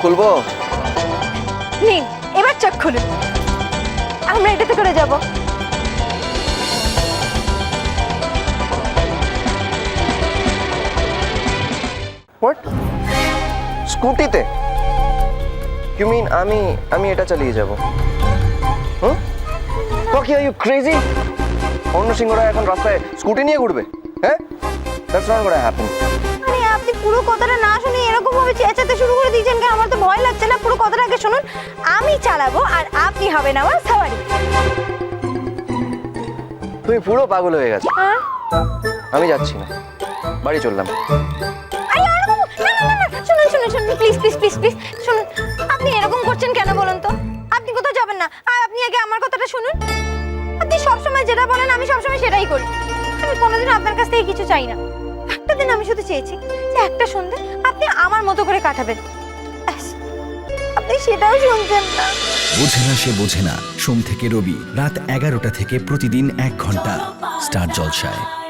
খুলবো নিন এবার চোখ খুলুন আমরা এটাতে করে যাব হোয়াট স্কুটিতে ইউ মিন আমি আমি এটা চালিয়ে যাব হুম কি আর ইউ ক্রেজি অন্য সিংহরা এখন রাস্তায় স্কুটি নিয়ে ঘুরবে হ্যাঁ দ্যাটস নট গোটা হ্যাপেন আরে আপনি পুরো কথাটা শুনুন আমি চালাবো আর আপনি হবেন আমার সাওয়ারি। তুমি পুরো পাগল হয়ে গেছো। হ্যাঁ আমি যাচ্ছি না। বাড়ি চললাম। আরে আরে বাবু, না না না না শুনুন শুনুন শুনুন প্লিজ প্লিজ প্লিজ প্লিজ শুনুন আপনি এরকম করছেন কেন বলুন তো? আপনি কোথাও যাবেন না আর আপনি আগে আমার কথাটা শুনুন। আপনি সবসময় যেটা বলেন আমি সবসময় সেটাই করি। আমি কোনোদিন আপনার কাছ থেকে কিছু চাই না। একটা দিন আমি শুধু চেয়েছি যে একটা সন্ধে আপনি আমার মতো করে কাটাবেন। সেটাও শুনছেন না। বোঝে না সে বোঝে না। সোম থেকে রবি, রাত এগারোটা থেকে প্রতিদিন এক ঘণ্টা। স্টার জলসায়।